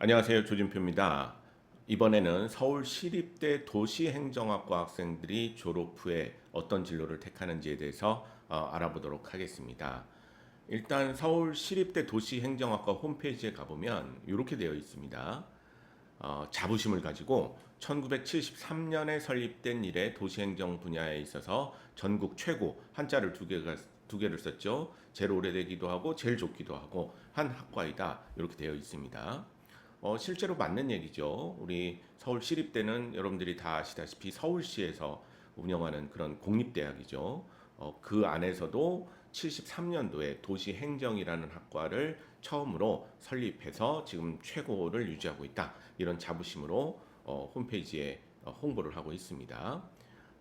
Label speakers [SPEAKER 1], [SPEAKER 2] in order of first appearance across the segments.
[SPEAKER 1] 안녕하세요. 조진표입니다. 이번에는 서울 시립대 도시행정학과 학생들이 졸업 후에 어떤 진로를 택하는지에 대해서 어, 알아보도록 하겠습니다. 일단 서울 시립대 도시행정학과 홈페이지에 가보면 이렇게 되어 있습니다. 어, 자부심을 가지고 1973년에 설립된 이래 도시행정 분야에 있어서 전국 최고 한자를 두 개가 두 개를 썼죠. 제일 오래되기도 하고 제일 좋기도 하고 한 학과이다 이렇게 되어 있습니다. 어, 실제로 맞는 얘기죠. 우리 서울 시립대는 여러분들이 다 아시다시피 서울시에서 운영하는 그런 공립대학이죠. 어, 그 안에서도 73년도에 도시행정이라는 학과를 처음으로 설립해서 지금 최고를 유지하고 있다. 이런 자부심으로 어, 홈페이지에 어, 홍보를 하고 있습니다.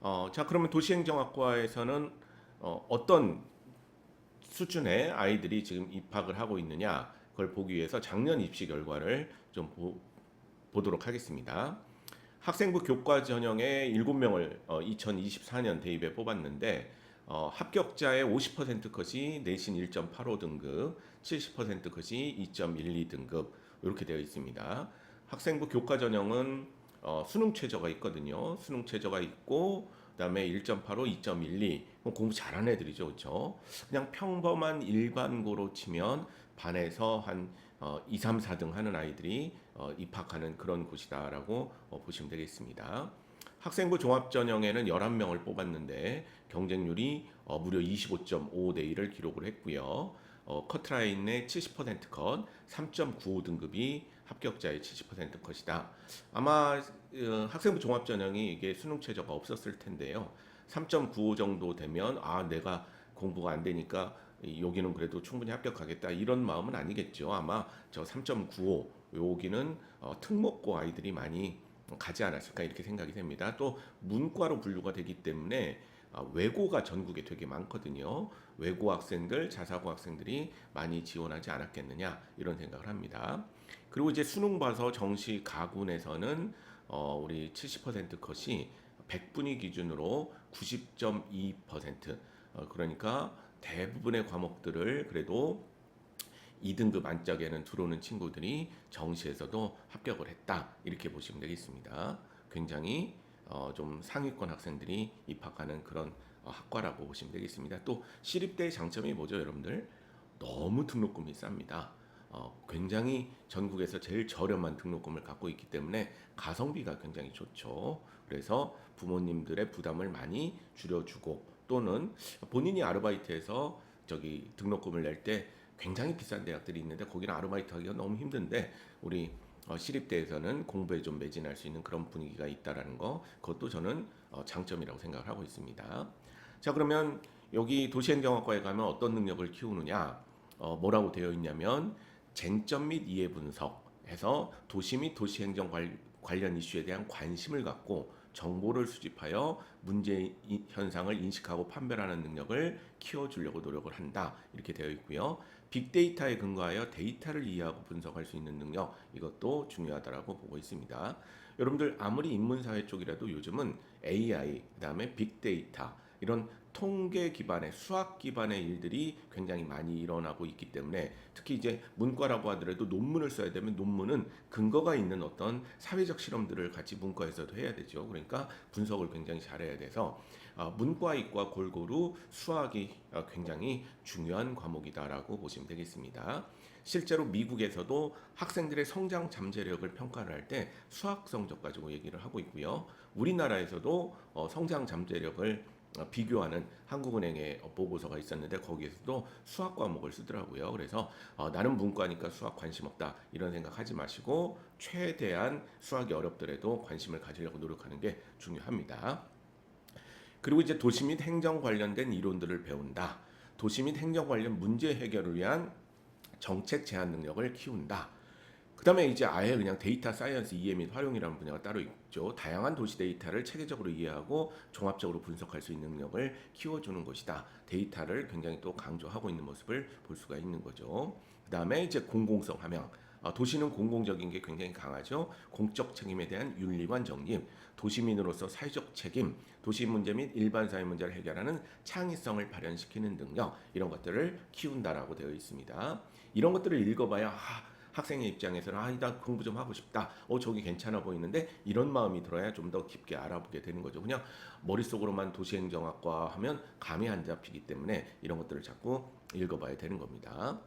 [SPEAKER 1] 어, 자, 그러면 도시행정학과에서는 어, 어떤 수준의 아이들이 지금 입학을 하고 있느냐 그걸 보기 위해서 작년 입시 결과를 좀 보, 보도록 하겠습니다. 학생부 교과 전형에 7명을 어, 2024년 대입에 뽑았는데 어, 합격자의 50% 컷이 내신 1.85 등급, 70% 컷이 2.12 등급 이렇게 되어 있습니다. 학생부 교과 전형은 어, 수능 최저가 있거든요. 수능 최저가 있고 그다음에 1.85, 2.12뭐 공부 잘하는 애들이죠, 그렇죠? 그냥 평범한 일반고로 치면 반에서 한 어, 2, 3, 4등 하는 아이들이 어, 입학하는 그런 곳이다라고 어, 보시면 되겠습니다. 학생부 종합 전형에는 11명을 뽑았는데 경쟁률이 어, 무려 25.5대 1을 기록을 했고요. 어, 커트라인의 70% 컷, 3.95 등급이 합격자의 70% 컷이다. 아마 어, 학생부 종합 전형이 이게 수능 최저가 없었을 텐데요. 3.95 정도 되면 아 내가 공부가 안 되니까 이- 여기는 그래도 충분히 합격하겠다 이런 마음은 아니겠죠. 아마 저 3.95 여기는 어, 특목고 아이들이 많이 가지 않았을까 이렇게 생각이 됩니다. 또 문과로 분류가 되기 때문에 아, 외고가 전국에 되게 많거든요. 외고 학생들, 자사고 학생들이 많이 지원하지 않았겠느냐 이런 생각을 합니다. 그리고 이제 수능 봐서 정시 가군에서는 어, 우리 70% 컷이 100분위 기준으로 90.2% 어, 그러니까 대부분의 과목들을 그래도 2등급 안짝에는 들어오는 친구들이 정시에서도 합격을 했다 이렇게 보시면 되겠습니다. 굉장히 어, 좀 상위권 학생들이 입학하는 그런 어, 학과라고 보시면 되겠습니다. 또 시립대의 장점이 뭐죠, 여러분들? 너무 등록금이 쌉니다. 어, 굉장히 전국에서 제일 저렴한 등록금을 갖고 있기 때문에 가성비가 굉장히 좋죠. 그래서 부모님들의 부담을 많이 줄여주고 또는 본인이 아르바이트해서 저기 등록금을 낼 때 굉장히 비싼 대학들이 있는데 거기는 아르바이트 하기가 너무 힘든데 우리 어, 시립대에서는 공부에 좀 매진할 수 있는 그런 분위기가 있다라는 거 그것도 저는 어, 장점이라고 생각을 하고 있습니다. 자 그러면 여기 도시행정학과에 가면 어떤 능력을 키우느냐 어, 뭐라고 되어 있냐면 쟁점 및 이해 분석해서 도시 및 도시행정 관- 관련 이슈에 대한 관심을 갖고 정보를 수집하여 문제 이- 현상을 인식하고 판별하는 능력을 키워주려고 노력을 한다 이렇게 되어 있고요. 빅데이터에 근거하여 데이터를 이해하고 분석할 수 있는 능력 이것도 중요하다라고 보고 있습니다. 여러분들 아무리 인문사회 쪽이라도 요즘은 AI 그다음에 빅데이터 이런 통계 기반의 수학 기반의 일들이 굉장히 많이 일어나고 있기 때문에 특히 이제 문과라고 하더라도 논문을 써야 되면 논문은 근거가 있는 어떤 사회적 실험들을 같이 문과에서도 해야 되죠. 그러니까 분석을 굉장히 잘해야 돼서 어, 문과 이과 골고루 수학이 어, 굉장히 중요한 과목이다라고 보시면 되겠습니다. 실제로 미국에서도 학생들의 성장 잠재력을 평가를 할 때 수학 성적 가지고 얘기를 하고 있고요. 우리나라에서도 어, 성장 잠재력을 어, 비교하는 한국은행의 어, 보고서가 있었는데 거기에서도 수학 과목을 쓰더라고요. 그래서 어, 나는 문과니까 수학 관심 없다 이런 생각하지 마시고 최대한 수학이 어렵더라도 관심을 가지려고 노력하는 게 중요합니다. 그리고 이제 도시 및 행정 관련된 이론들을 배운다. 도시 및 행정 관련 문제 해결을 위한 정책 제안 능력을 키운다. 그다음에 이제 아예 그냥 데이터 사이언스 이해 및 활용이라는 분야가 따로 있죠. 다양한 도시 데이터를 체계적으로 이해하고 종합적으로 분석할 수 있는 능력을 키워주는 것이다. 데이터를 굉장히 또 강조하고 있는 모습을 볼 수가 있는 거죠. 그다음에 이제 공공성 함양. 아, 도시는 공공적인 게 굉장히 강하죠. 공적 책임에 대한 윤리관 정립, 도시민으로서 사회적 책임, 도시 문제 및 일반 사회 문제를 해결하는 창의성을 발현시키는 능력 이런 것들을 키운다라고 되어 있습니다. 이런 것들을 읽어봐야 아, 학생의 입장에서는 아, 나 공부 좀 하고 싶다. 어, 저기 괜찮아 보이는데 이런 마음이 들어야 좀 더 깊게 알아보게 되는 거죠. 그냥 머릿속으로만 도시행정학과 하면 감이 안 잡히기 때문에 이런 것들을 자꾸 읽어봐야 되는 겁니다.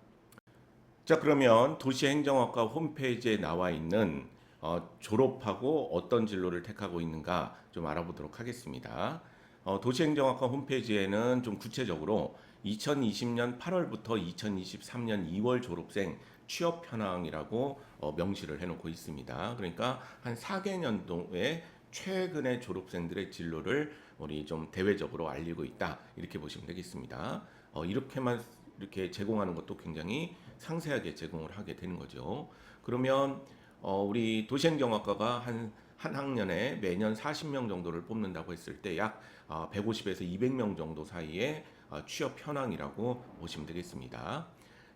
[SPEAKER 1] 자, 그러면 도시행정학과 홈페이지에 나와 있는 어, 졸업하고 어떤 진로를 택하고 있는가 좀 알아보도록 하겠습니다. 어, 도시행정학과 홈페이지에는 좀 구체적으로 2020년 8월부터 2023년 2월 졸업생 취업 현황이라고 어, 명시를 해놓고 있습니다. 그러니까 한 4개년도에 최근의 졸업생들의 진로를 우리 좀 대외적으로 알리고 있다 이렇게 보시면 되겠습니다. 어, 이렇게만 이렇게 제공하는 것도 굉장히 상세하게 제공을 하게 되는 거죠. 그러면 어, 우리 도시행정학과가 한, 한 학년에 매년 40명 정도를 뽑는다고 했을 때 약 150에서 200명 정도 사이에 어, 취업 현황이라고 보시면 되겠습니다.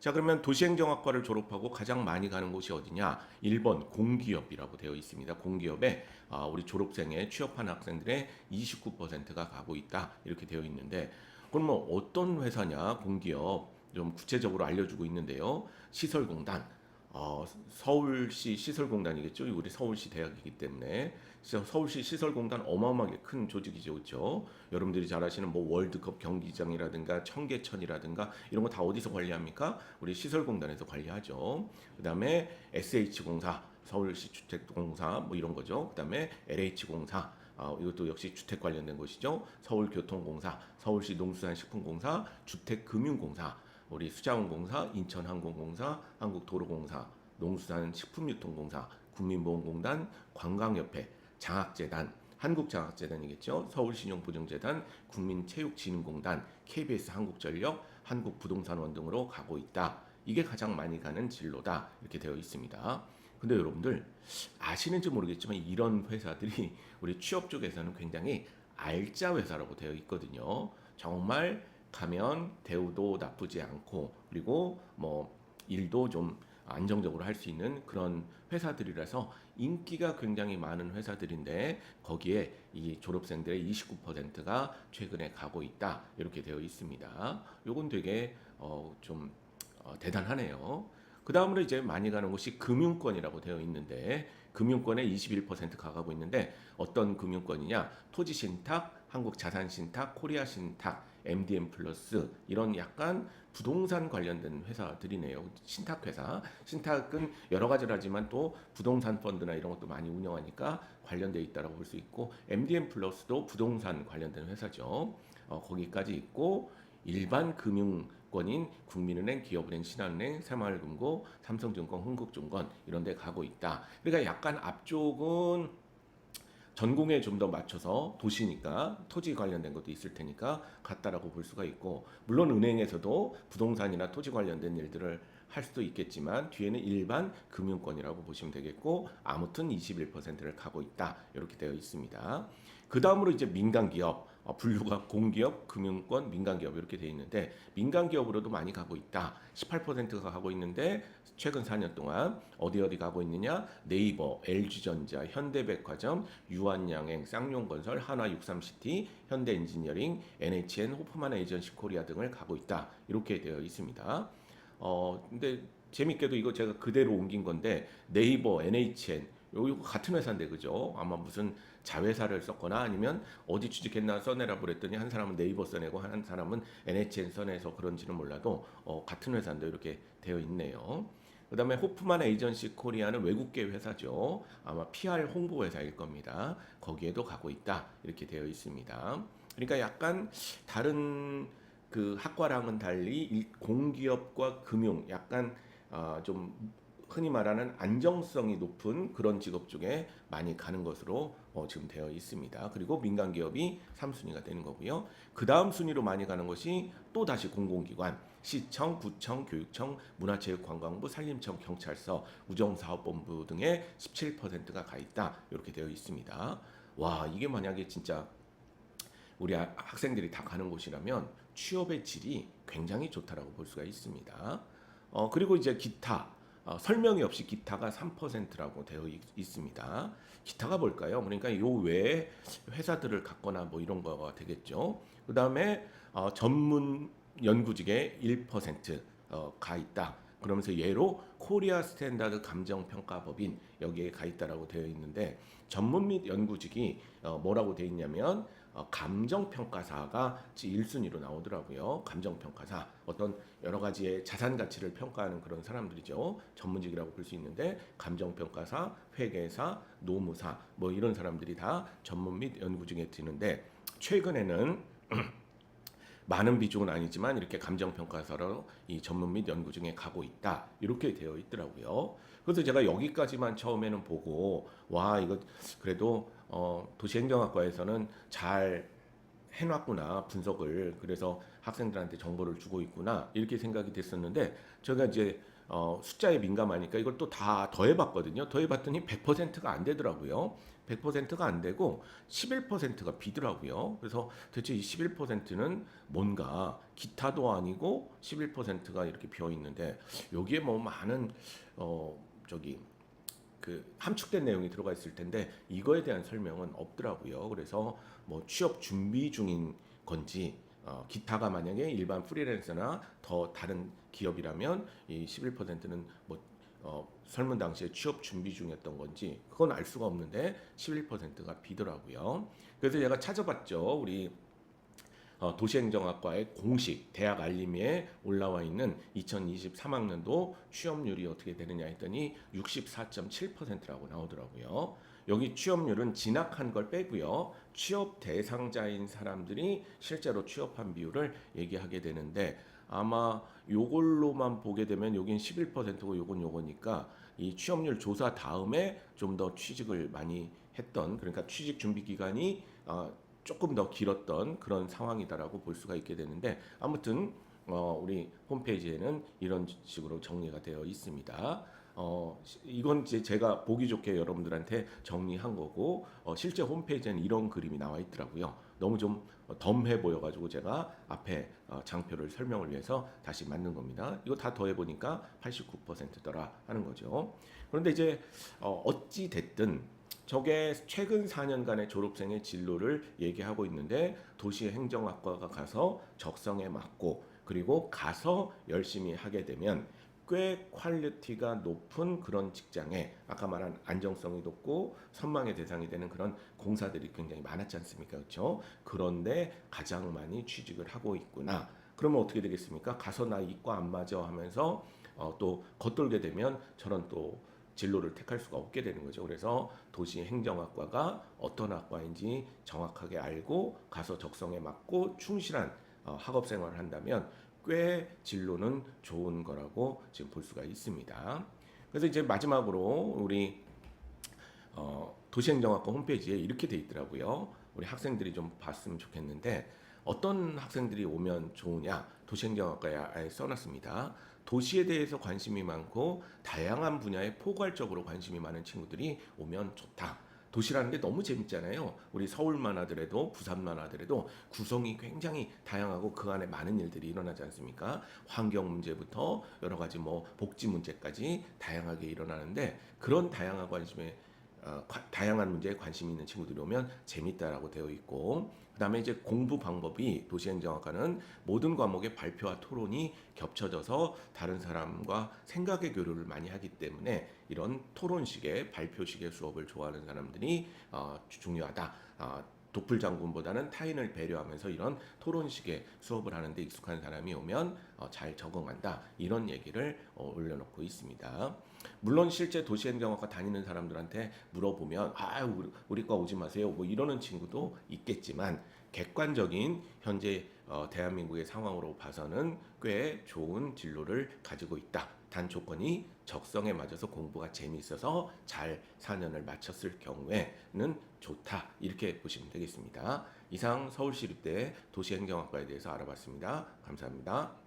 [SPEAKER 1] 자 그러면 도시행정학과를 졸업하고 가장 많이 가는 곳이 어디냐? 1번 공기업이라고 되어 있습니다. 공기업에 아, 우리 졸업생의 취업한 학생들의 29%가 가고 있다 이렇게 되어 있는데 그럼 뭐 어떤 회사냐 공기업 좀 구체적으로 알려주고 있는데요. 시설공단 어, 서울시 시설공단이겠죠. 우리 서울시 대학이기 때문에 서울시 시설공단 어마어마하게 큰 조직이죠, 그렇죠? 여러분들이 잘 아시는 뭐 월드컵 경기장이라든가 청계천이라든가 이런 거 다 어디서 관리합니까? 우리 시설공단에서 관리하죠. 그다음에 SH공사, 서울시 주택공사 뭐 이런 거죠. 그다음에 LH공사 아, 이것도 역시 주택 관련된 것이죠. 서울교통공사, 서울시 농수산식품공사, 주택금융공사, 우리 수자원공사, 인천항공공사, 한국도로공사, 농수산식품유통공사, 국민보험공단, 관광협회, 장학재단, 한국장학재단이겠죠. 서울신용보증재단, 국민체육진흥공단, KBS 한국전력, 한국부동산원 등으로 가고 있다. 이게 가장 많이 가는 진로다. 이렇게 되어 있습니다. 근데 여러분들 아시는지 모르겠지만 이런 회사들이 우리 취업 쪽에서는 굉장히 알짜 회사라고 되어 있거든요. 정말 가면 대우도 나쁘지 않고 그리고 뭐 일도 좀 안정적으로 할 수 있는 그런 회사들이라서 인기가 굉장히 많은 회사들인데 거기에 이 졸업생들의 29%가 최근에 가고 있다 이렇게 되어 있습니다. 요건 되게 어 좀 어, 대단하네요. 그 다음으로 이제 많이 가는 곳이 금융권이라고 되어 있는데 금융권에 21% 가가고 있는데 어떤 금융권이냐 토지신탁, 한국자산신탁, 코리아신탁, MDM 플러스 이런 약간 부동산 관련된 회사들이네요. 신탁 회사. 신탁은 여러 가지를 하지만 또 부동산 펀드나 이런 것도 많이 운영하니까 관련돼 있다라고 볼 수 있고 MDM 플러스도 부동산 관련된 회사죠. 어, 거기까지 있고 일반 금융권인 국민은행, 기업은행, 신한은행, 새마을금고, 삼성증권, 흥국증권 이런 데 가고 있다. 그러니까 약간 앞쪽은 전공에 좀 더 맞춰서 도시니까 토지 관련된 것도 있을 테니까 같다라고 볼 수가 있고 물론 은행에서도 부동산이나 토지 관련된 일들을 할 수도 있겠지만 뒤에는 일반 금융권이라고 보시면 되겠고 아무튼 21%를 가고 있다 이렇게 되어 있습니다. 그 다음으로 이제 민간 기업 어, 분류가 공기업, 금융권, 민간 기업 이렇게 되어 있는데 민간 기업으로도 많이 가고 있다. 18%가 가고 있는데 최근 4년 동안 어디 어디 가고 있느냐? 네이버, LG전자, 현대백화점, 유한양행, 쌍용건설, 한화육삼시티, 현대엔지니어링, NHN, 호프만 에이전시 코리아 등을 가고 있다. 이렇게 되어 있습니다. 어 근데 재밌게도 이거 제가 그대로 옮긴 건데 네이버, NHN 요거 같은 회사인데 그죠? 아마 무슨 자회사를 썼거나 아니면 어디 취직했나 써내라 그랬더니 한 사람은 네이버 써내고 한 사람은 NHN 써내서 그런지는 몰라도 어, 같은 회사인데 이렇게 되어 있네요. 그 다음에 호프만 에이전시 코리아는 외국계 회사죠. 아마 PR 홍보 회사일 겁니다. 거기에도 가고 있다 이렇게 되어 있습니다. 그러니까 약간 다른 그 학과랑은 달리 공기업과 금융 약간 어, 좀 흔히 말하는 안정성이 높은 그런 직업 중에 많이 가는 것으로 어, 지금 되어 있습니다. 그리고 민간 기업이 3순위가 되는 거고요. 그 다음 순위로 많이 가는 것이 또 다시 공공기관, 시청, 구청, 교육청, 문화체육관광부, 산림청, 경찰서, 우정사업본부 등의 17%가 가 있다. 이렇게 되어 있습니다. 와 이게 만약에 진짜 우리 아- 학생들이 다 가는 곳이라면 취업의 질이 굉장히 좋다라고 볼 수가 있습니다. 어, 그리고 이제 기타 어, 설명이 없이 기타가 3%라고 되어 있, 있습니다. 기타가 뭘까요? 그러니까 요 외에 회사들을 갖거나 뭐 이런 거가 되겠죠. 그 다음에 어, 전문 연구직에 1%가 있다. 그러면서 예로 코리아 스탠다드 감정평가법인 여기에 가 있다라고 되어 있는데 전문 및 연구직이 어, 뭐라고 되어 있냐면 어, 감정평가사가 1순위로 나오더라고요. 감정평가사 어떤 여러 가지의 자산 가치를 평가하는 그런 사람들이죠. 전문직이라고 볼 수 있는데 감정평가사, 회계사, 노무사 뭐 이런 사람들이 다 전문 및 연구직에 드는데 최근에는 많은 비중은 아니지만 이렇게 감정평가사로 이 전문 및 연구 중에 가고 있다 이렇게 되어 있더라고요. 그래서 제가 여기까지만 처음에는 보고 와 이거 그래도 어, 도시행정학과에서는 잘 해놨구나 분석을 그래서 학생들한테 정보를 주고 있구나 이렇게 생각이 됐었는데 제가 이제 어, 숫자에 민감하니까 이걸 또 다 더해봤거든요. 더해봤더니 100%가 안 되더라고요. 100%가 안 되고 11%가 비더라고요. 그래서 대체 이 11%는 뭔가 기타도 아니고 11%가 이렇게 비어 있는데 여기에 뭐 많은 어 저기 그 함축된 내용이 들어가 있을 텐데 이거에 대한 설명은 없더라고요. 그래서 뭐 취업 준비 중인 건지 어, 기타가 만약에 일반 프리랜서나 더 다른 기업이라면 이 11%는 뭐 어, 설문 당시에 취업 준비 중이었던 건지 그건 알 수가 없는데 11%가 비더라고요. 그래서 제가 찾아봤죠. 우리 어, 도시행정학과의 공식 대학 알림에 올라와 있는 2023학년도 취업률이 어떻게 되느냐 했더니 64.7%라고 나오더라고요. 여기 취업률은 진학한 걸 빼고요. 취업 대상자인 사람들이 실제로 취업한 비율을 얘기하게 되는데 아마 요걸로만 보게 되면 여긴 11%고 요건 요거니까 이 취업률 조사 다음에 좀 더 취직을 많이 했던 그러니까 취직 준비 기간이 어, 조금 더 길었던 그런 상황이다라고 볼 수가 있게 되는데 아무튼 어, 우리 홈페이지에는 이런 식으로 정리가 되어 있습니다. 어, 시- 이건 이제 제가 보기 좋게 여러분들한테 정리한 거고 어, 실제 홈페이지에는 이런 그림이 나와 있더라고요. 너무 좀 덤해 보여가지고 제가 앞에 어, 장표를 설명을 위해서 다시 만든 겁니다. 이거 다 더해 보니까 89%더라 하는 거죠. 그런데 이제 어, 어찌 됐든 저게 최근 4년간의 졸업생의 진로를 얘기하고 있는데 도시행정학과가 가서 적성에 맞고 그리고 가서 열심히 하게 되면 꽤 퀄리티가 높은 그런 직장에 아까 말한 안정성이 높고 선망의 대상이 되는 그런 공사들이 굉장히 많았지 않습니까? 그렇죠? 그런데 가장 많이 취직을 하고 있구나. 그러면 어떻게 되겠습니까? 가서 나 이과 안 맞아 하면서 어, 또 겉돌게 되면 저런 또 진로를 택할 수가 없게 되는 거죠. 그래서 도시 행정학과가 어떤 학과인지 정확하게 알고 가서 적성에 맞고 충실한 어, 학업 생활을 한다면 꽤 진로는 좋은 거라고 지금 볼 수가 있습니다. 그래서 이제 마지막으로 우리 어, 도시행정학과 홈페이지에 이렇게 돼 있더라고요. 우리 학생들이 좀 봤으면 좋겠는데 어떤 학생들이 오면 좋으냐 도시행정학과에 써놨습니다. 도시에 대해서 관심이 많고 다양한 분야에 포괄적으로 관심이 많은 친구들이 오면 좋다. 도시라는 게 너무 재밌잖아요. 우리 서울만 하더라도 부산만 하더라도 구성이 굉장히 다양하고 그 안에 많은 일들이 일어나지 않습니까? 환경 문제부터 여러 가지 뭐 복지 문제까지 다양하게 일어나는데 그런 다양한 관심에 어, 과- 다양한 문제에 관심 있는 친구들이 오면 재밌다라고 되어 있고 그다음에 이제 공부 방법이 도시행정학과는 모든 과목의 발표와 토론이 겹쳐져서 다른 사람과 생각의 교류를 많이 하기 때문에 이런 토론식의 발표식의 수업을 좋아하는 사람들이 어, 중요하다. 어, 도플 장군보다는 타인을 배려하면서 이런 토론식의 수업을 하는데 익숙한 사람이 오면 어, 잘 적응한다 이런 얘기를 어, 올려놓고 있습니다. 물론 실제 도시행정학과 다니는 사람들한테 물어보면 아 우리, 우리 과 오지 마세요 뭐 이러는 친구도 있겠지만 객관적인 현재 어, 대한민국의 상황으로 봐서는 꽤 좋은 진로를 가지고 있다. 단 조건이 적성에 맞아서 공부가 재미있어서 잘 4년을 마쳤을 경우에는 좋다. 이렇게 보시면 되겠습니다. 이상 서울시립대 도시행정학과에 대해서 알아봤습니다. 감사합니다.